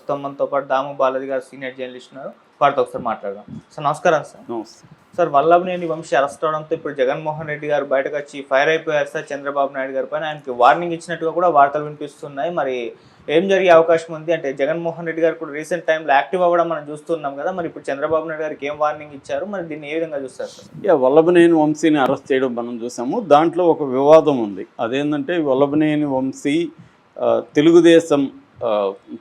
ప్రస్తుతం మనతో పాటు దాము బాలాజీ గారు సీనియర్ జర్నలిస్ట్ ఉన్నారు. వారితో ఒకసారి మాట్లాడదాం. సార్ నమస్కారం సార్. నమస్తే. సార్ వల్లభనేని వంశీ అరెస్ట్ అవడంతో ఇప్పుడు జగన్మోహన్ రెడ్డి గారు బయటకు వచ్చి ఫైర్ అయిపోయారు సార్ చంద్రబాబు నాయుడు గారి పైన. ఆయనకి వార్నింగ్ ఇచ్చినట్టుగా కూడా వార్తలు వినిపిస్తున్నాయి. మరి ఏం జరిగే అవకాశం ఉంది? అంటే జగన్మోహన్ రెడ్డి గారు కూడా రీసెంట్ టైంలో యాక్టివ్ అవ్వడం మనం చూస్తున్నాం కదా. మరి ఇప్పుడు చంద్రబాబు నాయుడు గారికి ఏం వార్నింగ్ ఇచ్చారు? మరి దీన్ని ఏ విధంగా చూస్తారు సార్? యా వల్లభనేని వంశీని అరెస్ట్ చేయడం మనం చూసాము. దాంట్లో ఒక వివాదం ఉంది. అదేంటంటే వల్లభనేని వంశీ తెలుగుదేశం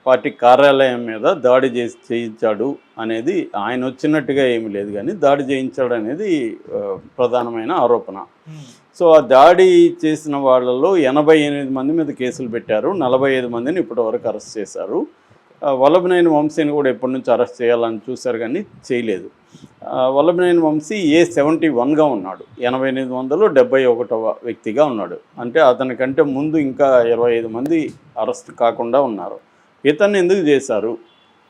పార్టీ కార్యాలయం మీద దాడి చేసి చేయించాడు అనేది ఆయన వచ్చినట్టుగా ఏమీ లేదు కానీ దాడి చేయించాడు అనేది ప్రధానమైన ఆరోపణ. సో ఆ దాడి చేసిన వాళ్ళలో ఎనభై ఎనిమిది మంది మీద కేసులు పెట్టారు. నలభై ఐదు మందిని ఇప్పటివరకు అరెస్ట్ చేశారు. వల్లభనేని వంశీని కూడా ఎప్పటి నుంచి అరెస్ట్ చేయాలని చూశారు కానీ చేయలేదు. ఆ, వల్లభనేని వంశీ ఏ సెవెంటీ వన్గా ఉన్నాడు. ఎనభై ఎనిమిది వందలు డెబ్బై ఒకటవ వ్యక్తిగా ఉన్నాడు. అంటే అతని కంటే ముందు ఇంకా ఇరవై ఐదు మంది అరెస్ట్ కాకుండా ఉన్నారు. ఇతన్ని ఎందుకు చేశారు?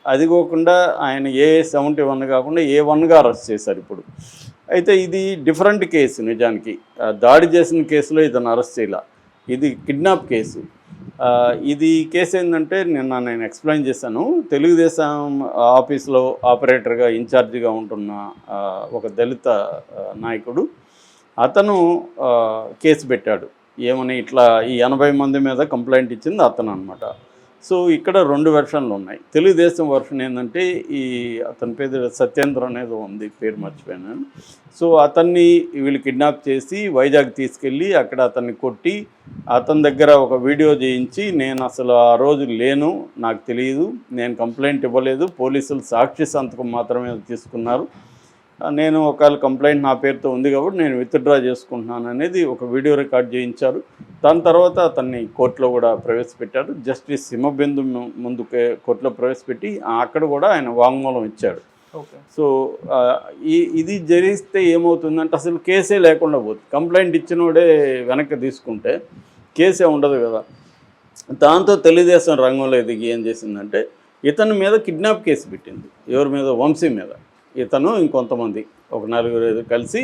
అది కాకుండా ఆయన ఏ సెవెంటీ వన్ కాకుండా ఏ వన్గా అరెస్ట్ చేశారు ఇప్పుడు? అయితే ఇది డిఫరెంట్ కేసు నిజానికి. దాడి చేసిన కేసులో ఇతను అరెస్ట్ చేయాల. ఇది కిడ్నాప్ కేసు. ఇది కేసు ఏంటంటే నిన్న నేను ఎక్స్ప్లెయిన్ చేశాను. తెలుగుదేశం ఆఫీస్లో ఆపరేటర్గా ఇన్ఛార్జిగా ఉంటున్న ఒక దళిత నాయకుడు. అతను కేసు పెట్టాడు. ఏమని ఇట్లా ఈ ఎనభై మంది మీద కంప్లైంట్ ఇచ్చింది అతను అనమాట సో ఇక్కడ రెండు వెర్షన్లు ఉన్నాయి. తెలుగుదేశం వెర్షన్ ఏంటంటే ఈ అతని పేరు సత్యేంద్ర అనేది ఉంది పేరు మర్చిపోయాను. సో అతన్ని వీళ్ళు కిడ్నాప్ చేసి వైజాగ్ తీసుకెళ్ళి అక్కడ అతన్ని కొట్టి అతని దగ్గర ఒక వీడియో చేయించి నేను అసలు ఆ రోజు లేను నాకు తెలియదు నేను కంప్లైంట్ ఇవ్వలేదు పోలీసులు సాక్షి సంతకం మాత్రమే తీసుకున్నారు. నేను ఒకవేళ కంప్లైంట్ నా పేరుతో ఉంది కాబట్టి నేను విత్డ్రా చేసుకుంటున్నాను అనేది ఒక వీడియో రికార్డ్ చేయించారు. దాని తర్వాత అతన్ని కోర్టులో కూడా ప్రవేశపెట్టారు. జస్టిస్ ము- ముందు కోర్టులో ప్రవేశపెట్టి అక్కడ కూడా ఆయన వాంగ్మూలం ఇచ్చాడు. సో ఈ ఇది జరిగిస్తే ఏమవుతుందంటే అసలు కేసే లేకుండా పోతుంది. కంప్లైంట్ ఇచ్చినోడే వెనక్కి తీసుకుంటే కేసే ఉండదు కదా. దాంతో తెలుగుదేశం రంగంలో దిగి ఏం చేసిందంటే ఇతని మీద కిడ్నాప్ కేసు పెట్టింది. ఎవరి మీద? వంశీ మీద. ఇతను ఇంకొంతమంది ఒక నలుగురు కలిసి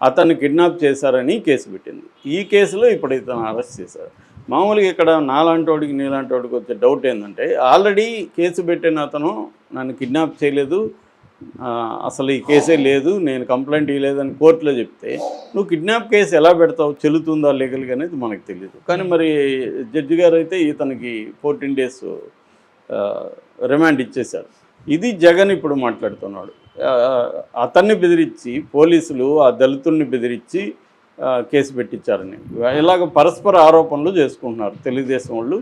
అతన్ని కిడ్నాప్ చేశారని కేసు పెట్టింది. ఈ కేసులో ఇప్పుడు ఇతను అరెస్ట్ చేశారు మామూలుగా ఇక్కడ నాలాంటోడికి నీలాంటోడికి వచ్చే డౌట్ ఏంటంటే ఆల్రెడీ కేసు పెట్టిన అతను నన్ను కిడ్నాప్ చేయలేదు అసలు ఈ కేసే లేదు నేను కంప్లైంట్ ఇవ్వలేదని కోర్టులో చెప్తే నువ్వు కిడ్నాప్ కేసు ఎలా పెడతావు చెల్లుతుందా లీగల్గా అనేది మనకు తెలియదు కానీ మరి జడ్జి గారు అయితే ఇతనికి ఫోర్టీన్ డేస్ రిమాండ్ ఇచ్చేశారు. ఇది జగన్ ఇప్పుడు మాట్లాడుతున్నాడు. అతన్ని బెదిరించి పోలీసులు ఆ దళితుల్ని బెదిరించి కేసు పెట్టించారని. ఇలాగ పరస్పర ఆరోపణలు చేసుకుంటున్నారు తెలుగుదేశం వాళ్ళు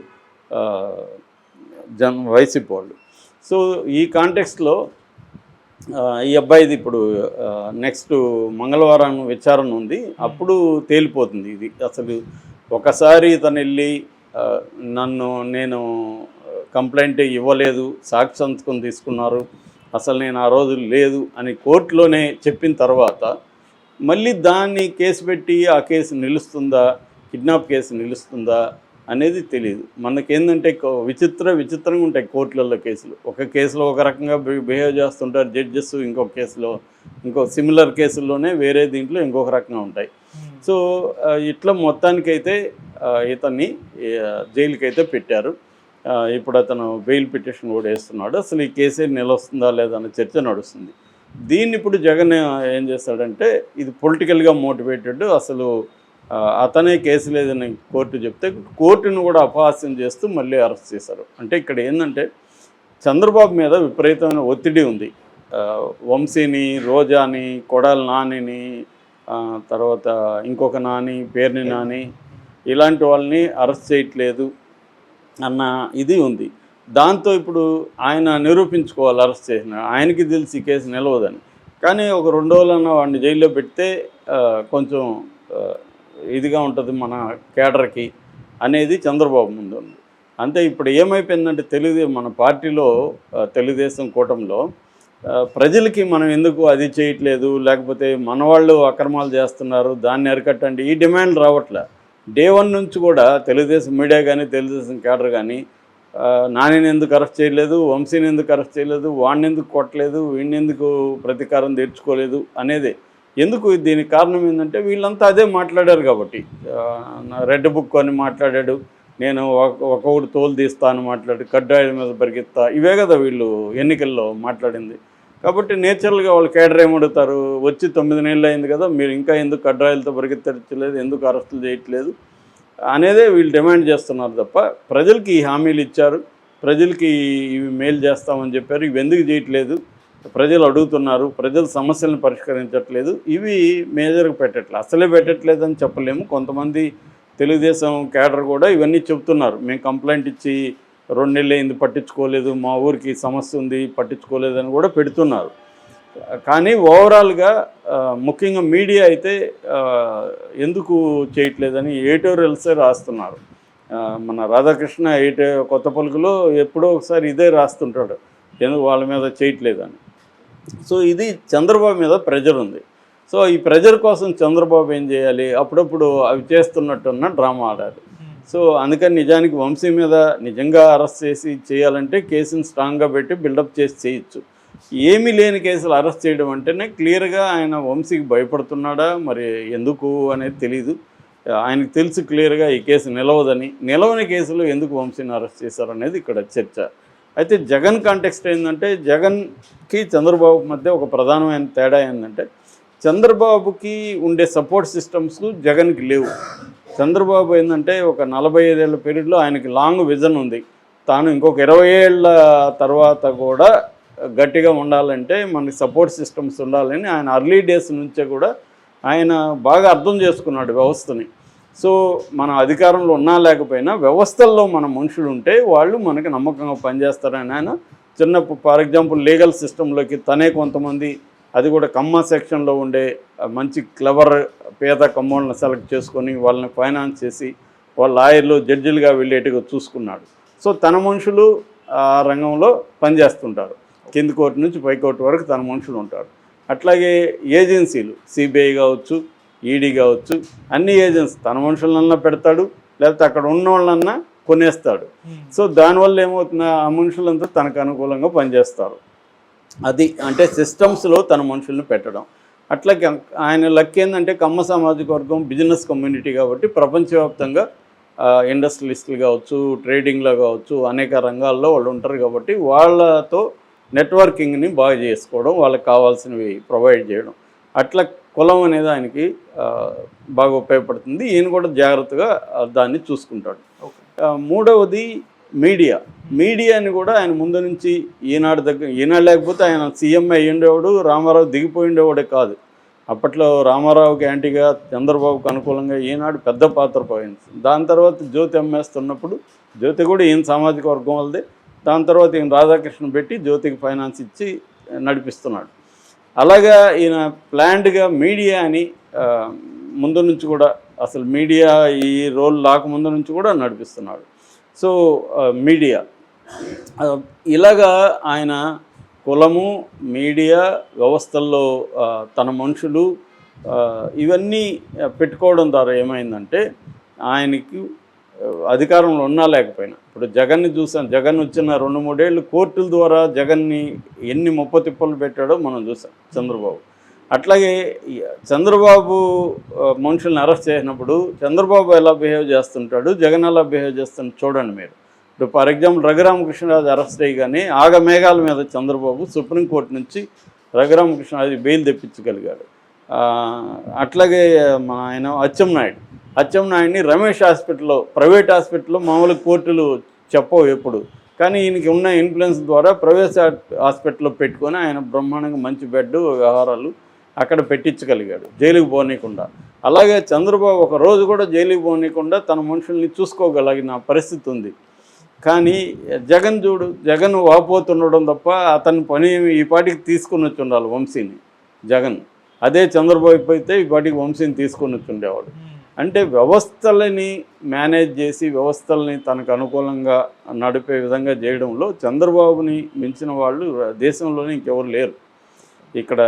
జన్ వైసీపీ వాళ్ళు. సో ఈ కాంటెక్స్ట్లో ఈ అబ్బాయిది ఇప్పుడు నెక్స్ట్ మంగళవారం విచారణ ఉంది. అప్పుడు తేలిపోతుంది ఇది. అసలు ఒకసారి తను వెళ్ళి నన్ను నేను కంప్లైంట్ ఇవ్వలేదు సాక్షి సంతకం తీసుకున్నారు అసలు నేను ఆ రోజు లేదు అని కోర్టులోనే చెప్పిన తర్వాత మళ్ళీ దాన్ని కేసు పెట్టి ఆ కేసు నిలుస్తుందా కిడ్నాప్ కేసు నిలుస్తుందా అనేది తెలియదు మనకేందంటే విచిత్ర విచిత్రంగా ఉంటాయి కోర్టులలో కేసులు. ఒక కేసులో ఒక రకంగా బిహేవ్ చేస్తుంటారు జడ్జెస్ ఇంకొక కేసులో ఇంకో సిమిలర్ కేసుల్లోనే వేరే దీంట్లో ఇంకొక రకంగా ఉంటాయి. సో ఆ, ఇట్లా మొత్తానికైతే ఇతన్ని జైలుకైతే పెట్టారు. ఇప్పుడు అతను బెయిల్ పిటిషన్ కూడా వేస్తున్నాడు. అసలు ఈ కేసే నిలొస్తుందా లేదా అన్న చర్చ నడుస్తుంది. దీన్ని ఇప్పుడు జగన్ ఏం చేస్తాడంటే ఇది పొలిటికల్గా మోటివేటెడ్ అసలు అతనే కేసు లేదని కోర్టు చెప్తే కోర్టును కూడా అపహాస్యం చేస్తూ మళ్ళీ అరెస్ట్ చేశారు. అంటే ఇక్కడ ఏంటంటే చంద్రబాబు మీద విపరీతమైన ఒత్తిడి ఉంది. వంశీని రోజాని కొడాల నానిని తర్వాత ఇంకొక నాని పేర్ని నాని ఇలాంటి వాళ్ళని అరెస్ట్ చేయట్లేదు. అన్న ఇది ఉంది. దాంతో ఇప్పుడు ఆయన నిరూపించుకోవాలి అరెస్ట్ చేసిన. ఆయనకి తెలిసి ఈ కేసు నిలవదని. కానీ ఒక రెండు రోజులన్న వాడిని జైల్లో పెడితే కొంచెం ఇదిగా ఉంటుంది మన కేడర్కి అనేది చంద్రబాబు ముందు ఉంది. అంతే ఇప్పుడు ఏమైపోయిందంటే తెలుగు మన పార్టీలో తెలుగుదేశం కూటమిలో ప్రజలకి మనం ఎందుకు అది చేయట్లేదు? లేకపోతే మన వాళ్ళు అక్రమాలు చేస్తున్నారు దాన్ని అరికట్టండి ఈ డిమాండ్ రావట్లే. డే వన్ నుంచి కూడా తెలుగుదేశం మీడియా కానీ తెలుగుదేశం కేడర్ కానీ నానిని ఎందుకు అరెస్ట్ చేయలేదు వంశీని ఎందుకు అరెస్ట్ చేయలేదు వాడిని ఎందుకు కొట్టలేదు వీడిని ఎందుకు ప్రతీకారం తీర్చుకోలేదు అనేది. ఎందుకు దీనికి కారణం ఏంటంటే వీళ్ళంతా అదే మాట్లాడారు కాబట్టి. నా రెడ్ బుక్ అని మాట్లాడాడు నేను ఒక- ఒక్కొక్కటి తోలు తీస్తా అని మాట్లాడి కడ్డాయిల మీద పరిగెత్తా ఇవే కదా వీళ్ళు ఎన్నికల్లో మాట్లాడింది. కాబట్టి నేచురల్గా వాళ్ళు కేడర్ ఏమడుగుతారు? వచ్చి తొమ్మిది నెలలు అయింది కదా మీరు ఇంకా ఎందుకు కడ్రాయిలతో పరిగెత్తలేదు ఎందుకు అరెస్టులు చేయట్లేదు అనేదే వీళ్ళు డిమాండ్ చేస్తున్నారు తప్ప ప్రజలకి ఈ హామీలు ఇచ్చారు. ప్రజలకి ఇవి మేలు చేస్తామని చెప్పారు. ఇవి ఎందుకు చేయట్లేదు? ప్రజలు అడుగుతున్నారు. ప్రజల సమస్యలను పరిష్కరించట్లేదు. ఇవి మేజర్గా పెట్టట్లేదు అసలే పెట్టట్లేదు అని చెప్పలేము. కొంతమంది తెలుగుదేశం కేడర్ కూడా ఇవన్నీ చెప్తున్నారు మేము కంప్లైంట్ ఇచ్చి రెండు నెలలు అయింది పట్టించుకోలేదు మా ఊరికి సమస్య ఉంది పట్టించుకోలేదని కూడా పెడుతున్నారు. కానీ ఓవరాల్గా ముఖ్యంగా మీడియా అయితే ఎందుకు చేయట్లేదని ఎడిటోరియల్సే రాస్తున్నారు. మన రాధాకృష్ణ ఎయిట్ కొత్త పలుకులో ఎప్పుడో ఒకసారి ఇదే రాస్తుంటాడు ఎందుకు వాళ్ళ మీద చేయట్లేదని? సో ఇది చంద్రబాబు మీద ప్రెజర్ ఉంది. సో ఈ ప్రెజర్ కోసం చంద్రబాబు ఏం చేయాలి? అప్పుడప్పుడు అవి చేస్తున్నట్టున్న డ్రామా ఆడాలి సో అందుకని నిజానికి వంశీ మీద నిజంగా అరెస్ట్ చేసి చేయాలంటే కేసుని స్ట్రాంగ్గా పెట్టి బిల్డప్ చేసి చేయొచ్చు. ఏమీ లేని కేసులు అరెస్ట్ చేయడం అంటేనే క్లియర్గా ఆయన వంశీకి భయపడుతున్నాడా మరి ఎందుకు అనేది తెలీదు. ఆయనకు తెలుసు క్లియర్గా ఈ కేసు నిలవదని నిలవని కేసులో ఎందుకు వంశీని అరెస్ట్ చేశారనేది ఇక్కడ చర్చ. అయితే జగన్ కాంటెక్స్ట్ ఏంటంటే జగన్కి చంద్రబాబు మధ్య ఒక ప్రధానమైన తేడా ఏంటంటే చంద్రబాబుకి ఉండే సపోర్ట్ సిస్టమ్స్ జగన్కి లేవు. చంద్రబాబు ఏంటంటే ఒక నలభై ఐదేళ్ళ పీరియడ్లో ఆయనకి లాంగ్ విజన్ ఉంది. తాను ఇంకొక ఇరవై ఏళ్ళ తర్వాత కూడా గట్టిగా ఉండాలంటే మనకి సపోర్ట్ సిస్టమ్స్ ఉండాలని ఆయన అర్లీ డేస్ నుంచే కూడా ఆయన బాగా అర్థం చేసుకున్నాడు వ్యవస్థని. సో మన అధికారంలో ఉన్నా లేకపోయినా వ్యవస్థల్లో మన మనుషులు ఉంటే వాళ్ళు మనకి నమ్మకంగా పనిచేస్తారని ఆయన చిన్న ఫర్ ఎగ్జాంపుల్ లీగల్ సిస్టంలోకి తనే కొంతమంది అది కూడా కమ్మ సెక్షన్లో ఉండే మంచి క్లవర్ పేద కమ్మోళ్ళని సెలెక్ట్ చేసుకొని వాళ్ళని ఫైనాన్స్ చేసి వాళ్ళ లాయర్లు జడ్జిలుగా వెళ్ళేట్టుగా చూసుకున్నాడు. సో తన మనుషులు ఆ రంగంలో పనిచేస్తుంటారు. కింది కోర్టు నుంచి పై కోర్టు వరకు తన మనుషులు ఉంటారు. అట్లాగే ఏజెన్సీలు సిబిఐ కావచ్చు ఈడీ కావచ్చు అన్ని ఏజెన్సీ తన మనుషులన్నా పెడతాడు లేకపోతే అక్కడ ఉన్న వాళ్ళన్నా కొనేస్తాడు సో దానివల్ల ఏమవుతుంది? ఆ మనుషులంతా తనకు అనుకూలంగా పనిచేస్తారు. అది అంటే సిస్టమ్స్లో తన మనుషుల్ని పెట్టడం. అట్లాగే ఆయన లక్ ఏంటంటే కమ్మ సామాజిక వర్గం బిజినెస్ కమ్యూనిటీ కాబట్టి ప్రపంచవ్యాప్తంగా ఇండస్ట్రియలిస్టులు కావచ్చు ట్రేడింగ్లో కావచ్చు అనేక రంగాల్లో వాళ్ళు ఉంటారు కాబట్టి వాళ్ళతో నెట్వర్కింగ్ని బాగా చేసుకోవడం వాళ్ళకి కావాల్సినవి ప్రొవైడ్ చేయడం. అట్లా కులం అనేది ఆయనకి బాగా ఉపయోగపడుతుంది. ఈయన కూడా జాగ్రత్తగా దాన్ని చూసుకుంటాడు. మూడవది మీడియా. మీడియాని కూడా ఆయన ముందు నుంచి ఈనాడు దగ్గర ఈనాడు లేకపోతే ఆయన సీఎం అయ్యిండేవాడు రామారావు దిగిపోయిండేవాడే కాదు. అప్పట్లో రామారావుకి యాంటీగా చంద్రబాబుకు అనుకూలంగా ఈనాడు పెద్ద పాత్ర పోయింది. దాని తర్వాత జ్యోతి అమ్మేస్తున్నప్పుడు జ్యోతి కూడా ఈయన సామాజిక వర్గం వాళ్ళదే దాని తర్వాత ఈయన రాధాకృష్ణ పెట్టి జ్యోతికి ఫైనాన్స్ ఇచ్చి నడిపిస్తున్నాడు. అలాగా ఈయన ప్లాండ్గా మీడియా అని ముందు నుంచి కూడా అసలు మీడియా ఈ రోల్ రాకముందు నుంచి కూడా నడిపిస్తున్నాడు. So media. ఇలాగా ఆయన కులము మీడియా వ్యవస్థల్లో తన మనుషులు ఇవన్నీ పెట్టుకోవడం ద్వారా ఏమైందంటే ఆయనకి అధికారంలో ఉన్నా లేకపోయినా ఇప్పుడు జగన్ని చూసాం జగన్ వచ్చిన రెండు మూడేళ్ళు కోర్టుల ద్వారా జగన్ని ఎన్ని ముప్ప తిప్పలు పెట్టాడో మనం చూసాం చంద్రబాబు. అట్లాగే చంద్రబాబు మనుషుల్ని అరెస్ట్ చేసినప్పుడు చంద్రబాబు ఎలా బిహేవ్ చేస్తుంటాడు జగన్ ఎలా బిహేవ్ చేస్తుంటాడు చూడండి మీరు. ఇప్పుడు ఫర్ ఎగ్జాంపుల్ రఘురామకృష్ణరాజు అరెస్ట్ అయ్యగానే ఆగ మేఘాల మీద చంద్రబాబు సుప్రీంకోర్టు నుంచి రఘురామకృష్ణరాజు బెయిల్ తెప్పించగలిగాడు. అట్లాగే మన ఆయన అచ్చెన్నాయుడు అచ్చెన్నాయుడిని రమేష్ హాస్పిటల్లో ప్రైవేట్ హాస్పిటల్లో మామూలు కోర్టులు చెప్పవు ఎప్పుడు. కానీ ఈయనకి ఉన్న ఇన్ఫ్లుయెన్స్ ద్వారా ప్రైవేట్ హాస్పిటల్లో పెట్టుకొని ఆయన బ్రహ్మాండంగా మంచి బెడ్ వ్యవహారాలు అక్కడ పెట్టించగలిగాడు జైలుకి పోనీయకుండా. అలాగే చంద్రబాబు ఒక రోజు కూడా జైలుకి పోనీయకుండా తన మనుషుల్ని చూసుకోగలిగిన పరిస్థితి ఉంది. కానీ జగన్ చూడు జగన్ వాపోతుండడం తప్ప అతని పని ఈ పాటికి తీసుకుని వచ్చి ఉండాలి వంశీని జగన్. అదే చంద్రబాబు అయితే ఈ పాటికి వంశీని తీసుకుని వచ్చి ఉండేవాడు. అంటే వ్యవస్థలని మేనేజ్ చేసి వ్యవస్థల్ని తనకు అనుకూలంగా నడిపే విధంగా చేయడంలో చంద్రబాబుని మించిన వాళ్ళు దేశంలోనే ఇంకెవరు లేరు. ఇక్కడ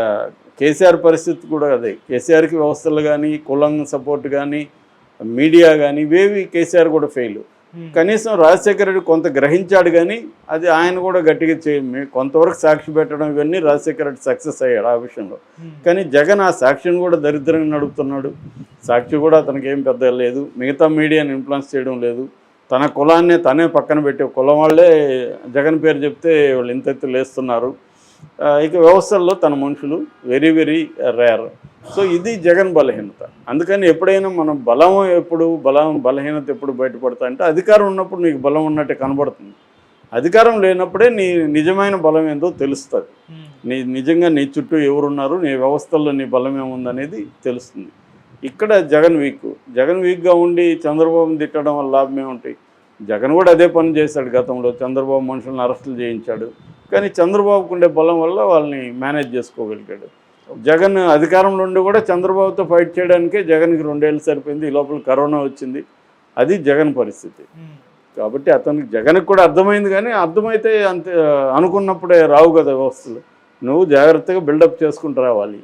కేసీఆర్ పరిస్థితి కూడా అదే. కేసీఆర్కి వ్యవస్థలు కానీ కులం సపోర్ట్ కానీ మీడియా కానీ ఇవేవి కేసీఆర్ కూడా ఫెయిల్ కనీసం రాజశేఖర రెడ్డి కొంత గ్రహించాడు కానీ అది ఆయన కూడా గట్టిగా చే కొంతవరకు సాక్షి పెట్టడం ఇవన్నీ రాజశేఖర రెడ్డి సక్సెస్ అయ్యాడు ఆ విషయంలో. కానీ జగన్ ఆ సాక్షిని కూడా దరిద్రంగా నడుపుతున్నాడు. సాక్షి కూడా అతనికి ఏం పెద్ద లేదు. మిగతా మీడియాని ఇన్ఫ్లుయెన్స్ చేయడం లేదు. తన కులాన్ని తనే పక్కన పెట్టి కులం వాళ్ళే జగన్ పేరు చెప్తే వాళ్ళు ఇంతెత్తు లేస్తున్నారు. ఇక వ్యవస్థల్లో తన మనుషులు వెరీ వెరీ రేర్ సో ఇది జగన్ బలహీనత. అందుకని ఎప్పుడైనా మనం బలం ఎప్పుడు బలం బలహీనత ఎప్పుడు బయటపడతా అంటే అధికారం ఉన్నప్పుడు నీకు బలం ఉన్నట్టే కనబడుతుంది. అధికారం లేనప్పుడే నీ నిజమైన బలం ఏందో తెలుస్తుంది. నీ నిజంగా నీ చుట్టూ ఎవరున్నారు నీ వ్యవస్థల్లో నీ బలం ఏముందనేది తెలుస్తుంది. ఇక్కడ జగన్ వీక్. జగన్ వీక్గా ఉండి చంద్రబాబుని తిట్టడం వల్ల లాభం ఏముంటాయి? జగన్ కూడా అదే పని చేశాడు గతంలో. చంద్రబాబు మనుషులను అరెస్టులు చేయించాడు. కానీ చంద్రబాబుకు ఉండే బలం వల్ల వాళ్ళని మేనేజ్ చేసుకోగలిగాడు. జగన్ అధికారంలో ఉండి కూడా చంద్రబాబుతో ఫైట్ చేయడానికే జగన్కి రెండేళ్ళు సరిపోయింది. ఈ లోపల కరోనా వచ్చింది. అది జగన్ పరిస్థితి. కాబట్టి అతనికి జగన్కి కూడా అర్థమైంది కానీ అర్థమైతే అంతే అనుకున్నప్పుడే రావు కదా వ్యవస్థలు. నువ్వు జాగ్రత్తగా బిల్డప్ చేసుకుంటూ రావాలి.